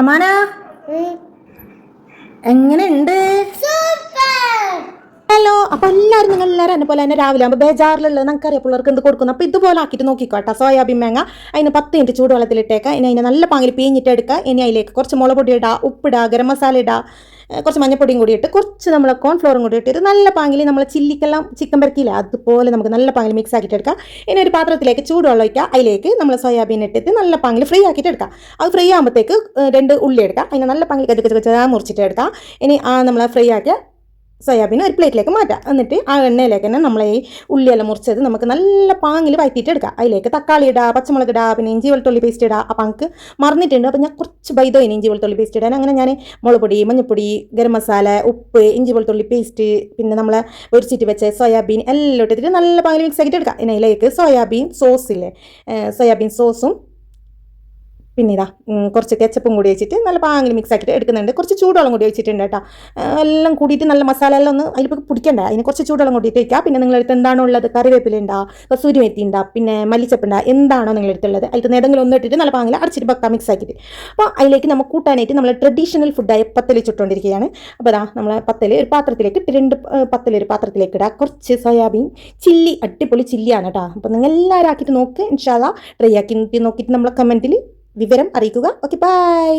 അമാന എങ്ങനെയുണ്ട്? ഹലോ അപ്പൊ എല്ലാവരും നിങ്ങൾ എല്ലാവരും എന്നെ പോലെ തന്നെ രാവിലെ ആകുമ്പോൾ ബേജാറിലുള്ളത് നമുക്ക് അറിയാം പിള്ളേർക്ക് എന്ത് കൊടുക്കുന്നു. അപ്പൊ ഇതുപോലെ ആക്കിയിട്ട് നോക്കിക്കോട്ടെ. സോയാബീൻ മേങ്ങ അതിന് പത്ത് മിനിറ്റ് ചൂടുവെള്ളത്തിലിട്ടേക്കാം. ഇനി അതിനെ നല്ല പാങ്ങിൽ പീഞ്ഞിട്ട് എടുക്കുക ഇനി അതിലേക്ക് കുറച്ച് മുളക് പൊടി ഇടുക ഉപ്പിടുക ഗരം മസാല ഏഹ് കുറച്ച് മഞ്ഞപ്പൊടിയും കൂടി ഇട്ട് കുറച്ച് നമ്മൾ കോൺഫ്ലോറും കൂടി ഒരു നല്ല പാങ്ങിൽ നമ്മൾ ചില്ലിക്കെല്ലാം ചിക്കൻ പെരക്കിയില്ല അതുപോലെ നമുക്ക് നല്ല പാങ്ങിൽ മിക്സ് ആക്കിയിട്ട് എടുക്കാം. ഇനി ഒരു പാത്രത്തിലേക്ക് ചൂടുവെള്ളം ഒഴിക്കുക. അതിലേക്ക് നമ്മൾ സോയാബീൻ ഇട്ടിട്ട് നല്ല പാങ്ങിൽ ഫ്രൈ ആക്കിയിട്ട് എടുക്കാം. അത് ഫ്രൈ ആകുമ്പോഴത്തേക്ക് രണ്ട് ഉള്ളി എടുക്കാം. അതിനെ നല്ല പാങ്ങിൽ കച്ച കച്ച് മുറിച്ചിട്ട് എടുക്കാം. ഇനി ആ നമ്മൾ ഫ്രൈ ആക്കിയ സോയാബീൻ ഒരു പ്ലേറ്റിലേക്ക് മാറ്റാം. എന്നിട്ട് ആ എണ്ണയിലേക്ക് തന്നെ നമ്മൾ ഈ ഉള്ളിയെല്ലാം മുറിച്ചത് നമുക്ക് നല്ല പാങ്ങിൽ വഴറ്റിയിട്ട് എടുക്കാം. അതിലേക്ക് തക്കാളി ഇടുക പച്ചമുളക് ഇടുക പിന്നെ ഇഞ്ചി വെളുത്തുള്ളി പേസ്റ്റ് ഇടുക അപ്പം നമുക്ക് മറന്നിട്ടുണ്ട്. അപ്പം ഞാൻ കുറച്ച് ബൈദോ ഇനി ഇഞ്ചി വെളുത്തുള്ളി പേസ്റ്റ് ഇടാൻ. അങ്ങനെ ഞാൻ മുളക് പൊടി മഞ്ഞൾപ്പൊടി ഗരം മസാല ഉപ്പ് ഇഞ്ചി വെളുത്തുള്ളി പേസ്റ്റ് പിന്നെ നമ്മൾ പൊരിച്ചിട്ട് വെച്ച സോയാബീൻ എല്ലാം ഇട്ടിട്ട് നല്ല പാങ്ങിൽ മിക്സ് ആക്കിയിട്ട് എടുക്കാം. അതിലേക്ക് സോയാബീൻ ഇല്ലേ? സോയാബീൻ സോസും പിന്നെ ഇതാ കുറച്ച് കെച്ചപ്പും കൂടി വെച്ചിട്ട് നല്ല പാങ്ങിൽ മിക്സ് ആക്കിയിട്ട് എടുക്കുന്നുണ്ട്. കുറച്ച് ചൂടുവെള്ളം കൂടി വെച്ചിട്ടുണ്ട് കേട്ടോ. എല്ലാം കൂടിയിട്ട് നല്ല മസാല എല്ലാം ഒന്ന് അതിൽ പിടിക്കണ്ട. അതിന് കുറച്ച് ചൂടുവെള്ളം കൂടിയിട്ട് വയ്ക്കുക പിന്നെ നിങ്ങളടുത്ത് എന്താണോ ഉള്ളത്? കറിവേപ്പില ഉണ്ടാ സൂര്യമെത്തി മെത്തി ഉണ്ടാ പിന്നെ മല്ലിച്ചപ്പ് ഉണ്ടാ എന്താണോ നിങ്ങളെടുത്തുള്ളത്? അതിൽ ഏതെങ്കിലും ഒന്ന് ഇട്ടിട്ട് നല്ല പാങ്ങിൽ അടച്ചിട്ട് വെക്കാം മിക്സ് ആക്കിയിട്ട്. അപ്പോൾ അതിലേക്ക് നമുക്ക് കൂട്ടാനായിട്ട് നമ്മൾ ട്രഡീഷണൽ ഫുഡായ പത്തൽ ചുട്ടുകൊണ്ടിരിക്കുകയാണ് അപ്പോൾ അതാ നമ്മൾ പത്തൽ ഒരു പാത്രത്തിലേക്ക് രണ്ട് പത്തൽ ഒരു പാത്രത്തിലേക്ക് ഇടുക കുറച്ച് സോയാബീൻ ചില്ലി അടിപൊളി ചില്ലിയാണ് കേട്ടോ. അപ്പോൾ നിങ്ങൾ എല്ലാവരും ആക്കിയിട്ട് നോക്ക്. ഇൻഷാല്ല ട്രൈ ആക്കി നോക്കിയിട്ട് നമ്മളെ കമന്റിൽ വിവരം അറിയിക്കുക. Okay bye